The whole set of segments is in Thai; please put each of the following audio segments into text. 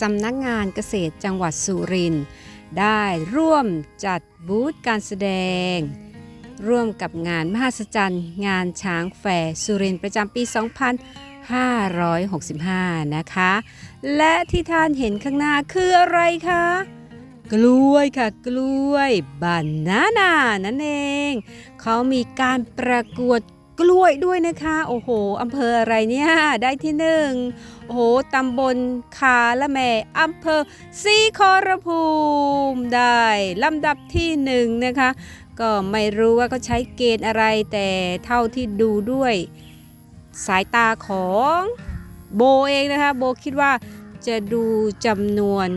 สำนักงานเกษตรจังหวัดสุรินทร์ได้ร่วมจัดบูธการแสดง ร่วมกับงานมหัศจรรย์ งานช้างแฟร์สุรินทร์ประจำปี 2565 นะคะ และที่ท่านเห็นข้างหน้าคืออะไรคะ กล้วยค่ะกล้วยบานาน่านั่นเอง เขามีการประกวด กล้วยด้วยนะคะ โอ้โหอำเภออะไรเนี่ย ได้ที่หนึ่งโอ้โหตำบลคาละแมอำเภอศรีขอรภูมิได้ลำดับที่หนึ่งนะคะ ก็ไม่รู้ว่าเขาใช้เกณฑ์อะไรแต่เท่าที่ดูด้วย สายตาของโบเองนะคะ โบคิดว่าจะดูจำนวน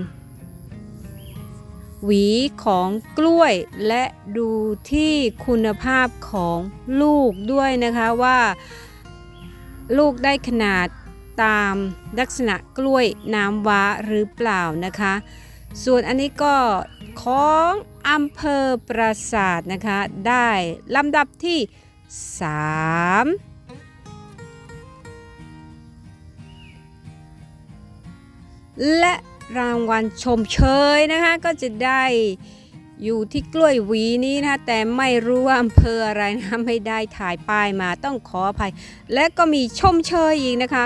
หวีของกล้วยและดูที่คุณภาพของลูกด้วยนะคะว่า ลูกได้ขนาดตามลักษณะกล้วยน้ำว้าหรือเปล่านะคะ ส่วนอันนี้ก็ของอำเภอปราสาทนะคะ ได้ลำดับที่ 3และ รางวัลชมเชยนะคะก็จะได้อยู่ที่กล้วยหวีนี้นะคะแต่ไม่รู้ว่าอำเภออะไรนะไม่ได้ถ่ายป้ายมาต้องขออภัย และก็มีชมเชยอีกนะคะ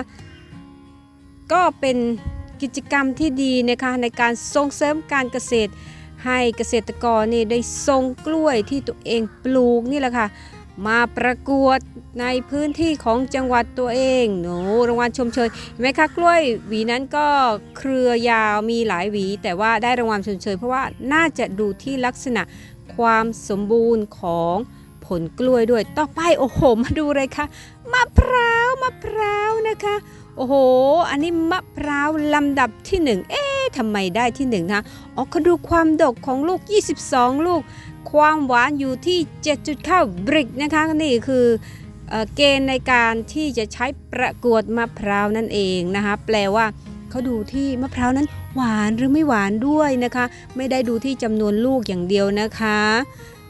ก็เป็นกิจกรรมที่ดีนะคะในการส่งเสริมการเกษตร ให้เกษตรกรนี่ได้ส่งกล้วยที่ตัวเองปลูกนี่แหละค่ะมาประกวด ในพื้นที่ของจังหวัดตัวเองโน้รางวัลชมเชยเห็นไหมคะกล้วยหวีนั้นก็เครือยาวมีหลายหวี แต่ว่าได้รางวัลชมเชย เพราะว่าน่าจะดูที่ลักษณะความสมบูรณ์ของผลกล้วยด้วย ต่อไปโอ้โห มาดูเลยค่ะมะพร้าวมะพร้าวนะคะ โอ้โห อันนี้มะพร้าวลำดับที่หนึ่งเอ๊ะทำไมได้ที่หนึ่งนะคะอ๋อเขาดูความดกของลูก 22 ลูก ความหวานอยู่ที่ 7.9บริกนะคะนี่คือ เกณฑ์ในการที่จะใช้ประกวดมะพร้าวนั่นเองนะคะแปลว่าเขาดูที่มะพร้าวนั้นหวานหรือไม่หวานด้วยนะคะ ไม่ได้ดูที่จำนวนลูกอย่างเดียวนะคะ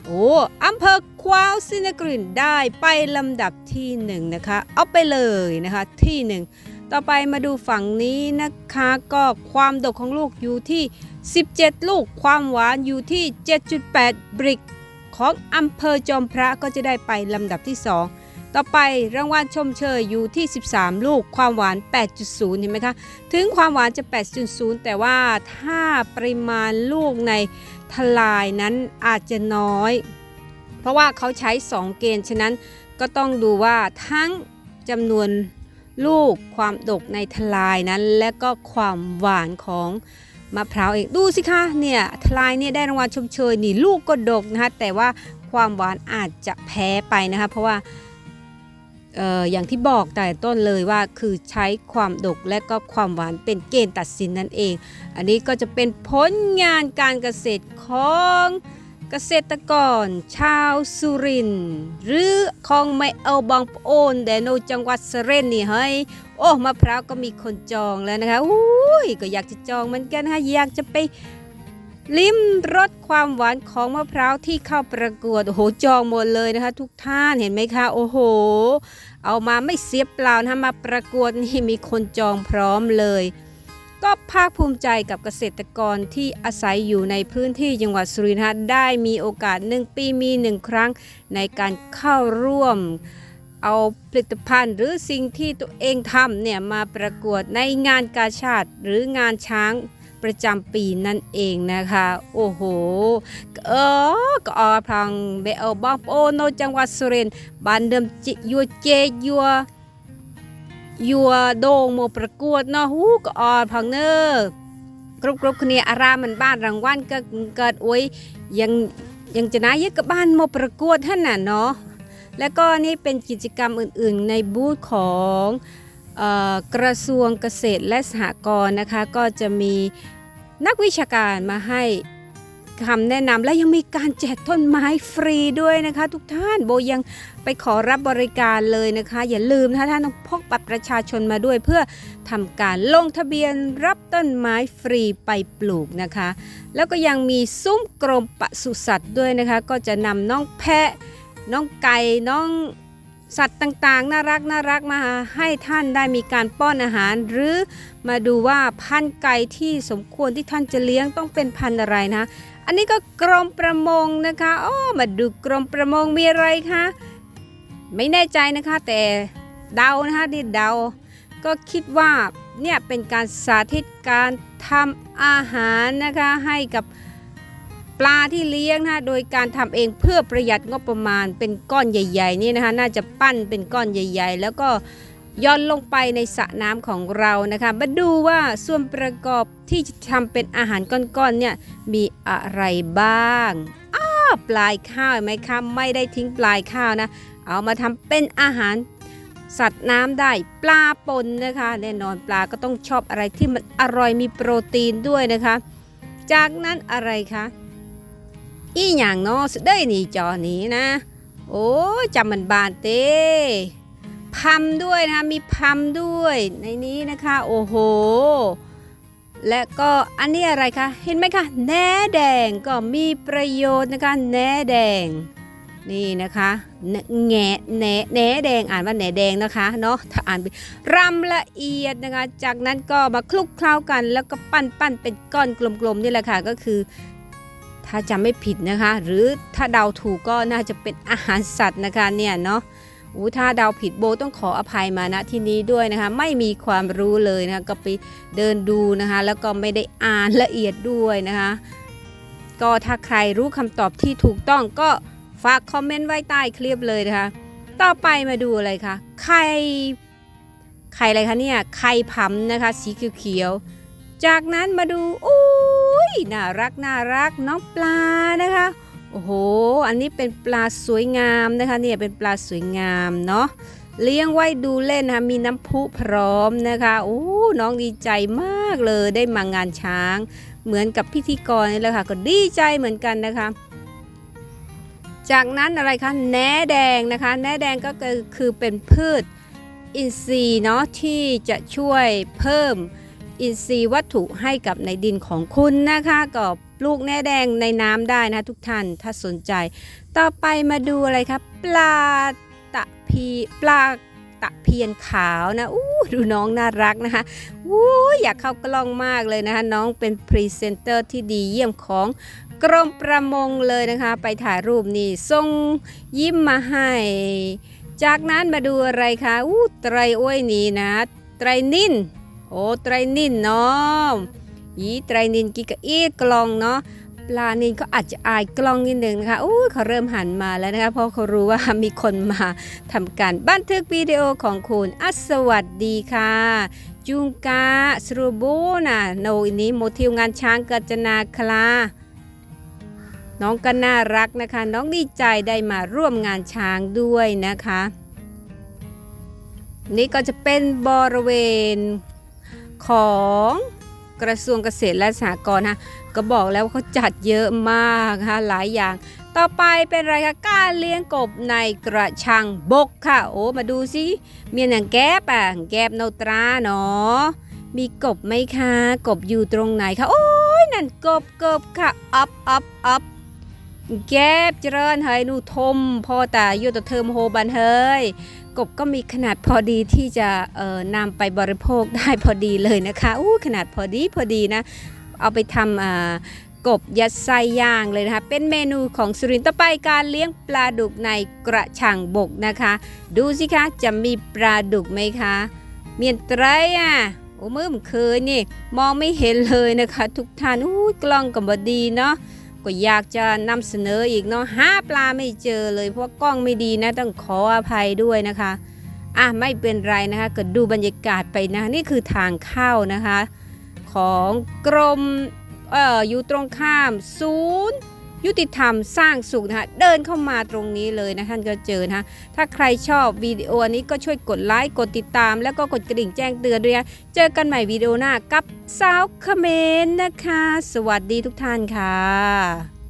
โอ้อำเภอควาวซินกรินได้ไปลำดับที่หนึ่งนะคะ เอาไปเลยนะคะที่หนึ่งต่อไปมาดูฝั่งนี้นะคะ ก็ความดกของลูกอยู่ที่ 17 ลูก ความหวานอยู่ที่ 7.8 บริก ของอำเภอจอมพระก็จะได้ไปลำดับที่2 ต่อไปรางวัลชมเชยอยู่ที่ 13 ลูกความหวาน 8.0 เห็นไหมคะ ถึงความหวานจะ 8.0 แต่ว่าถ้าปริมาณลูกในทลายนั้นอาจจะน้อย เพราะว่าเขาใช้ 2 เกณฑ์ ฉะนั้นก็ต้องดูว่าทั้งจำนวนลูกความดกในทลายนั้น และก็ความหวานของมะพร้าวเองดูสิคะเนี่ยทลายเนี่ยได้รางวัลชมเชยนี่ลูกก็ดกนะคะแต่ว่าความหวานอาจจะแพ้ไปนะคะเพราะว่า อออย่างที่บอกแต่ต้นเลยว่าคือใช้ความดกและก็ความหวานเป็นเกณฑ์ตัดสินนั่นเอง อันนี้ก็จะเป็นผลงานการเกษตรของเกษตรกร ชาวสุรินหรือของไมเอาบางโอนแดโนจังหวัดสเรนนี่เฮ้ยโอ้มะพร้าวก็มีคนจองแล้วนะคะอุ้ยก็อยากจะจองเหมือนกันนะคะอยากจะไป ลิ้มรสความหวานของมะพร้าวที่เข้าประกวดโอ้โหจองหมดเลยนะคะ ทุกท่านเห็นไหมคะโอ้โห เอามาไม่เสียเปล่านะมาประกวดนี่มีคนจองพร้อมเลย ก็ภาคภูมิใจกับเกษตรกรที่อาศัยอยู่ในพื้นที่จังหวัดสุรินทร์ได้มีโอกาสหนึ่งปีมีหนึ่งครั้งในการเข้าร่วมเอาผลิตภัณฑ์หรือสิ่งที่ตัวเองทำเนี่ยมาประกวดในงานกาชาติหรืองานช้าง ประจำปีนั่นเองนะคะ โอ้โห เออก็ออพลังเบลบองโอโนจังหวัดสุรินทร์บ้านเดิมจิยัวเจยัว ยัวโดงโมประกวดเนาะฮู้ก็ออดพังเนอกรุบกรุบគ្នាអារាមមិនបានរង្វាន់ក៏កើតអួយยังยังจะนะยึดกับบ้านมาประกวดท่านน่ะเนาะแล้วก็นี่เป็นกิจกรรมอื่นๆ ในบูธของเออ กระทรวงเกษตรและสหกรณ์นะคะ ก็จะมีนักวิชาการมาให้คำแนะนำและยังมีการแจกต้นไม้ฟรีด้วยนะคะ ทุกท่านโบยังไปขอรับบริการเลยนะคะ อย่าลืมนะคะท่านต้องพกบัตรประชาชนมาด้วยเพื่อทำการลงทะเบียนรับต้นไม้ฟรีไปปลูกนะคะ แล้วก็ยังมีซุ้มกรมปศุสัตว์ด้วยนะคะ ก็จะนำน้องแพะ น้องไก่น้อง สัตว์ต่างๆ น่ารักน่ารักมาให้ท่านได้มีการป้อนอาหาร หรือมาดูว่าพันธุ์ไก่ที่สมควรที่ท่านจะเลี้ยงต้องเป็นพันธุ์อะไรนะ อันนี้ก็กรมประมงนะคะโอ้มาดูกรมประมงมีอะไรคะไม่แน่ใจนะคะแต่เดานะคะที่เดา ก็คิดว่าเนี่ยเป็นการสาธิตการทำอาหารนะคะให้กับ ปลาที่เลี้ยงนะคะโดยการทำเองเพื่อประหยัดงบประมาณเป็นก้อนใหญ่ ๆ นี่นะคะ น่าจะปั้นเป็นก้อนใหญ่ ๆ แล้วก็ย่อนลงไปในสระน้ำของเรานะคะ มาดูว่าส่วนประกอบที่จะทำเป็นอาหารก้อนๆเนี่ยมีอะไรบ้างอ้าปลายข้าวเห็นไหมคะไม่ได้ทิ้งปลายข้าวนะ เอามาทำเป็นอาหารสัตว์น้ำได้ปลาปนนะคะแน่นอนปลาก็ต้องชอบอะไรที่มันอร่อยมีโปรตีนด้วยนะคะ จากนั้นอะไรคะ อีอย่างเนาะสุดได้นี่จอนี้นะ โอ้จำมันบานเต้พัมด้วยนะคะมีพัมด้วยในนี้นะคะ โอ้โห และก็อันนี้อะไรคะ เห็นไหมคะแหนแดงก็มีประโยชน์นะคะแหนแดง นี่นะคะแหนแหนแหนแหนแดงอ่านว่าแหนแดงนะคะเนาะถ้าอ่านเป็นรำละเอียดนะคะ จากนั้นก็มาคลุกเคล้ากัน แล้วก็ปั้นปั้นเป็นก้อนกลมๆนี่แหละค่ะก็คือ ถ้าจำไม่ผิดนะคะ หรือถ้าเดาถูกก็น่าจะเป็นอาหารสัตว์นะคะเนี่ยเนาะอู้ถ้าเดาผิดโบต้องขออภัยมาณที่นี้ด้วยนะคะ ไม่มีความรู้เลยนะคะก็ไปเดินดูนะคะ แล้วก็ไม่ได้อ่านละเอียดด้วยนะคะ ก็ถ้าใครรู้คำตอบที่ถูกต้องก็ฝากคอมเมนต์ไว้ใต้คลิปเลยนะคะ ต่อไปมาดูอะไรคะไข่ไข่อะไรคะเนี่ยไข่ผำนะคะ สีเขียวๆจากนั้นมาดูอุ้ ยน่ารักน่ารักน้องปลานะคะ โอ้โห อันนี้เป็นปลาสวยงามนะคะเนี่ยเป็นปลาสวยงามเนาะเลี้ยงไว้ดูเล่นนะคะมีน้ำพุพร้อมนะคะโอ้น้องดีใจมากเลยได้มางานช้าง เหมือนกับพิธีกรนี่แหละค่ะ ก็ดีใจเหมือนกันนะคะ จากนั้นอะไรคะแหนแดงนะคะแหนแดงก็คือคือเป็นพืชอินทรีย์เนาะที่จะช่วยเพิ่ม อินทรีย์วัตถุให้กับในดินของคุณนะคะก็ปลูกแหนแดงในน้ำได้นะทุกท่านถ้าสนใจ ต่อไปมาดูอะไรครับ ปลาตะพีปลาตะเพียนขาวนะอู้ดูน้องน่ารักนะคะอู้อยากเข้ากล้องมากเลยนะคะ น้องเป็นพรีเซนเตอร์ที่ดีเยี่ยมของกรมประมงเลยนะคะ ไปถ่ายรูปนี่ส่งยิ้มมาให้ จากนั้นมาดูอะไรคะอู้ไตรอ้วยนี่นะ ไตรนิน โอ้ไตรนินเนาะยีไตรนินกิกะอีกลองเนาะปลานินเขาอาจจะอายกล้องนิดนึงนะคะอู้เขาเริ่มหันมาแล้วนะคะเพราะเขารู้ว่ามีคนมาทำการบันทึกวิดีโอของคุณอัสวัสดีค่ะ จุงกาสรูบูนะโนอินี้โมทิวงานช้างกัจนาคลา น้องก็น่ารักนะคะ น้องดีใจได้มาร่วมงานช้างด้วยนะคะ นี่ก็จะเป็นบริเวณ ของกระทรวงเกษตรและสหกรณ์นะก็บอกแล้วว่าเขาจัดเยอะมากนะคะหลายอย่าง ต่อไปเป็นอะไรคะการเลี้ยงกบในกระชังบกค่ะ โอ้มาดูสิมีอย่างแก๊บอะแก๊บโนตราเนาะมีกบไหมคะ กบอยู่ตรงไหนคะโอ้ยนั่นกบกบค่ะอัพอัพอัพแก๊บเจริญเฮยนูทมพอแต่อยู่ตัวเทอมโฮบันเฮย กบก็มีขนาดพอดีที่จะนำไปบริโภคได้พอดีเลยนะคะอู้ขนาดพอดีพอดีนะ เอาไปทำกบยัดไส้ย่างเลยนะคะ เป็นเมนูของสุรินทร์ต่อไปการเลี้ยงปลาดุกในกระชังบกนะคะ ดูสิคะจะมีปลาดุกไหมคะเมียนไตรอะโอ้มือมเคยนี่ มองไม่เห็นเลยนะคะ ทุกท่านอู้กล้องกับบดีเนาะ ก็อยากจะนำเสนออีกเนาะหาปลาไม่เจอเลยเพราะกล้องไม่ดีนะต้องขออภัยด้วยนะคะอะไม่เป็นไรนะคะก็ดูบรรยากาศไปนะนี่คือทางเข้านะคะ ของกรมเอ่ออยู่ตรงข้ามศูนย์ ยุติธรรมสร้างสุขนะคะเดินเข้ามาตรงนี้เลยนะท่านก็เจอนะคะถ้าใครชอบวิดีโอนี้ก็ช่วยกดไลค์กดติดตาม แล้วก็กดกระดิ่งแจ้งเตือนด้วยนะเจอกันใหม่วิดีโอหน้ากับสาวเขมรนะคะ สวัสดีทุกท่านค่ะ